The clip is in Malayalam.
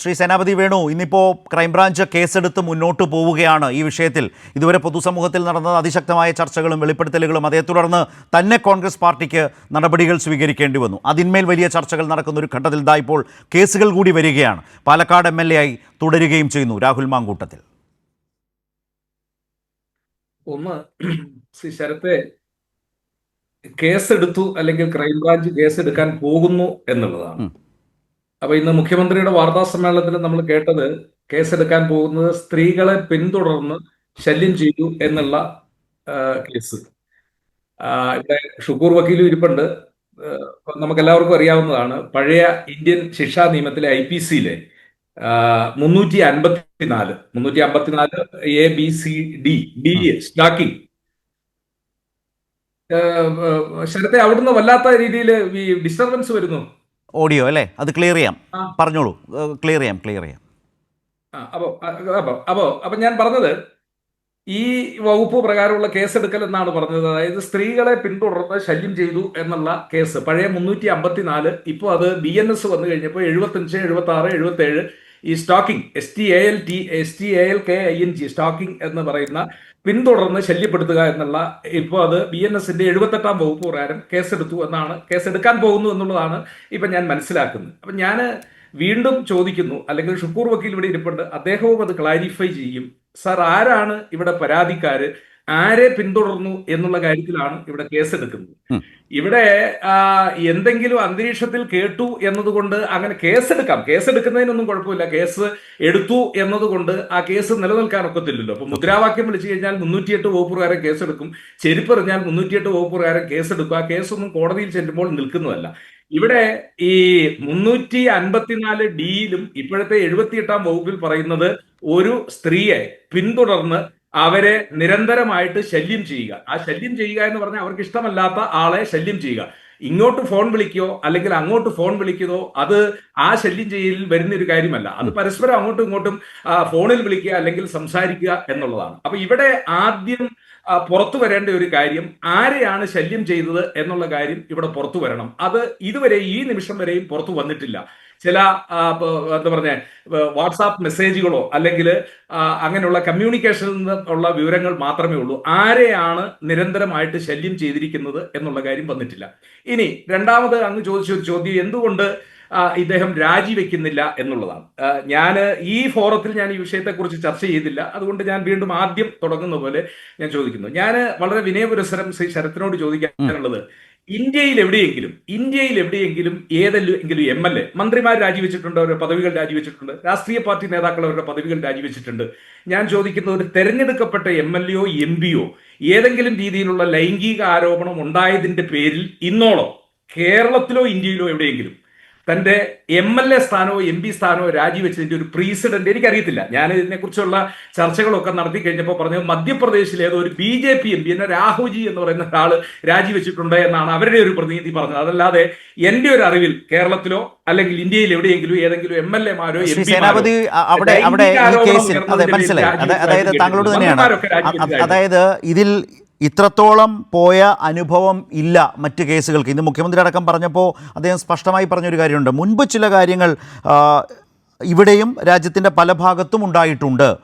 ശ്രീ സേനാപതി വേണു ഇന്നിപ്പോൾ ക്രൈംബ്രാഞ്ച് കേസെടുത്ത് മുന്നോട്ട് പോവുകയാണ് ഈ വിഷയത്തിൽ. ഇതുവരെ പൊതുസമൂഹത്തിൽ നടന്ന അതിശക്തമായ ചർച്ചകളും വെളിപ്പെടുത്തലുകളും അതേ തുടർന്ന് തന്നെ കോൺഗ്രസ് പാർട്ടിക്ക് നടപടികൾ സ്വീകരിക്കേണ്ടി വന്നു. അതിന്മേൽ വലിയ ചർച്ചകൾ നടക്കുന്ന ഒരു ഘട്ടത്തിൽ ഇതാ ഇപ്പോൾ കേസുകൾ കൂടി വരികയാണ്. പാലക്കാട് എം എൽ എ ആയി തുടരുകയും ചെയ്യുന്നു രാഹുൽ മാങ്കൂട്ടത്തിൽ. ഒന്ന് ശ്രീ ശരത്തെ കേസെടുത്തു അല്ലെങ്കിൽ ക്രൈംബ്രാഞ്ച് കേസെടുക്കാൻ പോകുന്നു എന്നുള്ളതാണ്. അപ്പൊ ഇന്ന് മുഖ്യമന്ത്രിയുടെ വാർത്താ സമ്മേളനത്തിൽ നമ്മൾ കേട്ടത് കേസെടുക്കാൻ പോകുന്നത് സ്ത്രീകളെ പിന്തുടർന്ന് ശല്യം ചെയ്തു എന്നുള്ള കേസ്. ഇവിടെ ഷുക്കൂർ വക്കീലും ഇരിപ്പുണ്ട്. നമുക്ക് എല്ലാവർക്കും അറിയാവുന്നതാണ്. പഴയ ഇന്ത്യൻ ശിക്ഷാ നിയമത്തിലെ ഐ പി സിയിലെ മുന്നൂറ്റി അൻപത്തിനാല് മുന്നൂറ്റി അമ്പത്തിനാല് A B C D D stacking ശരത്തെ അവിടുന്ന് വല്ലാത്ത രീതിയിൽ ഈ ഡിസ്റ്റർബൻസ് വരുന്നു. ഓഡിയോ അല്ലേ? അത് ക്ലിയർ ചെയ്യാം. പറഞ്ഞോളൂ. ക്ലിയർ ചെയ്യാം ക്ലിയർ ചെയ്യാം. അപ്പോ അപ്പോ അപ്പോ ഞാൻ പറഞ്ഞത് ഈ വകുപ്പ് പ്രകാരമുള്ള കേസെടുക്കൽ എന്നാണ് പറഞ്ഞത്. അതായത് സ്ത്രീകളെ പിന്തുടർന്ന് ശല്യം ചെയ്തു എന്നുള്ള കേസ്. പഴയ മുന്നൂറ്റി അമ്പത്തിനാല് ഇപ്പോൾ അത് ബി എൻ എസ് വന്നു കഴിഞ്ഞപ്പോൾ എഴുപത്തഞ്ച് എഴുപത്തി ആറ് എഴുപത്തി ഏഴ് ഈ stalking S T A L T S T A L K I N G stalking എന്ന് പറയുന്ന പിന്തുടർന്ന് ശല്യപ്പെടുത്തുക എന്നുള്ള ഇപ്പോൾ അത് ബി എൻ എസിന്റെ എഴുപത്തെട്ടാം വകുപ്പ് പ്രകാരം കേസെടുത്തു എന്നാണ് കേസെടുക്കാൻ പോകുന്നു എന്നുള്ളതാണ് ഇപ്പം ഞാൻ മനസ്സിലാക്കുന്നത്. അപ്പം ഞാൻ വീണ്ടും ചോദിക്കുന്നു അല്ലെങ്കിൽ ഷുക്കൂർ വക്കീൽ ഇവിടെ ഇരിപ്പുണ്ട് അദ്ദേഹവും അത് ക്ലാരിഫൈ ചെയ്യും. സാർ ആരാണ് ഇവിടെ പരാതിക്കാര്? ആരെ പിന്തുടർന്നു എന്നുള്ള കാര്യത്തിലാണ് ഇവിടെ കേസെടുക്കുന്നത്. ഇവിടെ എന്തെങ്കിലും അന്തരീക്ഷത്തിൽ കേട്ടു എന്നതുകൊണ്ട് അങ്ങനെ കേസെടുക്കാം. കേസെടുക്കുന്നതിനൊന്നും കുഴപ്പമില്ല. കേസ് എടുത്തു എന്നതുകൊണ്ട് ആ കേസ് നിലനിൽക്കാൻ ഒക്കത്തില്ലല്ലോ. അപ്പൊ മുദ്രാവാക്യം വിളിച്ചു കഴിഞ്ഞാൽ മുന്നൂറ്റിയെട്ട് വകുപ്പ് പ്രകാരം കേസെടുക്കും. ചെരുപ്പെറിഞ്ഞാൽ മുന്നൂറ്റിയെട്ട് വകുപ്പ് പ്രകാരം കേസെടുക്കും. ആ കേസൊന്നും കോടതിയിൽ ചെല്ലുമ്പോൾ നിൽക്കുന്നതല്ല. ഇവിടെ ഈ മുന്നൂറ്റി അൻപത്തിനാല് ഡിയിലും ഇപ്പോഴത്തെ എഴുപത്തിയെട്ടാം വകുപ്പിൽ പറയുന്നത് ഒരു സ്ത്രീയെ പിന്തുടർന്ന് അവരെ നിരന്തരമായിട്ട് ശല്യം ചെയ്യുക. ആ ശല്യം ചെയ്യുക എന്ന് പറഞ്ഞാൽ അവർക്ക് ഇഷ്ടമല്ലാത്ത ആളെ ശല്യം ചെയ്യുക. ഇങ്ങോട്ട് ഫോൺ വിളിക്കോ അല്ലെങ്കിൽ അങ്ങോട്ട് ഫോൺ വിളിക്കുന്നോ അത് ആ ശല്യം ചെയ്യലിൽ വരുന്ന ഒരു കാര്യമല്ല. അത് പരസ്പരം അങ്ങോട്ടും ഇങ്ങോട്ടും ഫോണിൽ വിളിക്കുക അല്ലെങ്കിൽ സംസാരിക്കുക എന്നുള്ളതാണ്. അപ്പൊ ഇവിടെ ആദ്യം പുറത്തു വരേണ്ട ഒരു കാര്യം ആരെയാണ് ശല്യം ചെയ്തത് എന്നുള്ള കാര്യം ഇവിടെ പുറത്തു വരണം. അത് ഇതുവരെ ഈ നിമിഷം വരെയും പുറത്തു വന്നിട്ടില്ല. ചില എന്താ പറഞ്ഞ വാട്സാപ്പ് മെസ്സേജുകളോ അല്ലെങ്കിൽ അങ്ങനെയുള്ള കമ്മ്യൂണിക്കേഷനിൽ ഉള്ള വിവരങ്ങൾ മാത്രമേ ഉള്ളൂ. ആരെയാണ് നിരന്തരമായിട്ട് ശല്യം ചെയ്തിരിക്കുന്നത് എന്നുള്ള കാര്യം വന്നിട്ടില്ല. ഇനി രണ്ടാമത് അങ്ങ് ചോദിച്ച ഒരു ചോദ്യം എന്തുകൊണ്ട് ഇദ്ദേഹം രാജിവെക്കുന്നില്ല എന്നുള്ളതാണ്. ഞാൻ ഈ ഫോറത്തിൽ ഞാൻ ഈ വിഷയത്തെക്കുറിച്ച് ചർച്ച ചെയ്തില്ല. അതുകൊണ്ട് ഞാൻ വീണ്ടും ആദ്യം തുടങ്ങുന്ന പോലെ ഞാൻ ചോദിക്കുന്നു. ഞാൻ വളരെ വിനയപുരസരം ശ്രീ ശരത്തിനോട് ചോദിക്കാനുള്ളത് ഇന്ത്യയിൽ എവിടെയെങ്കിലും ഇന്ത്യയിൽ എവിടെയെങ്കിലും ഏതെങ്കിലും എം എൽ എ മന്ത്രിമാർ രാജിവെച്ചിട്ടുണ്ട് അവരുടെ പദവികൾ രാജിവെച്ചിട്ടുണ്ട് രാഷ്ട്രീയ പാർട്ടി നേതാക്കൾ അവരുടെ പദവികൾ രാജിവെച്ചിട്ടുണ്ട്. ഞാൻ ചോദിക്കുന്ന ഒരു തെരഞ്ഞെടുക്കപ്പെട്ട എം എൽ എയോ എം പിയോ ഏതെങ്കിലും രീതിയിലുള്ള ലൈംഗിക ആരോപണം ഉണ്ടായതിന്റെ പേരിൽ ഇന്നോളം കേരളത്തിലോ ഇന്ത്യയിലോ എവിടെയെങ്കിലും തന്റെ എം എൽ എ സ്ഥാനമോ എം പി സ്ഥാനോ രാജിവെച്ചതിന്റെ ഒരു പ്രീസിഡന്റ് എനിക്കറിയത്തില്ല. ഞാൻ ഇതിനെക്കുറിച്ചുള്ള ചർച്ചകളൊക്കെ നടത്തി കഴിഞ്ഞപ്പോൾ പറഞ്ഞത് മധ്യപ്രദേശിലെ ഏതോ ഒരു B J P M P എന്നെ രാഹുജി എന്ന് പറയുന്ന ഒരാൾ രാജിവെച്ചിട്ടുണ്ട് എന്നാണ് അവരുടെ ഒരു പ്രതിനിധി പറഞ്ഞത്. അതല്ലാതെ എന്റെ ഒരു അറിവിൽ കേരളത്തിലോ അല്ലെങ്കിൽ ഇന്ത്യയിൽ എവിടെയെങ്കിലും ഏതെങ്കിലും എം എൽ എമാരോ മാരോ സേനാപതി അവിടെ അവിടെ ഈ കേസിൽ അതെ മനസ്സിലായി. അതായത് താങ്കളോട് തന്നെയാണ്. അതായത് ഇതിൽ ഇത്രത്തോളം പോയ അനുഭവം ഇല്ല മറ്റ് കേസുകൾക്ക്. ഇന്ന് മുഖ്യമന്ത്രി അടക്കം പറഞ്ഞപ്പോൾ അദ്ദേഹം സ്പഷ്ടമായി പറഞ്ഞൊരു കാര്യമുണ്ട്. മുൻപ് ചില കാര്യങ്ങൾ ഇവിടെയും രാജ്യത്തിന്റെ പല ഭാഗത്തും ഉണ്ടായിട്ടുണ്ട്.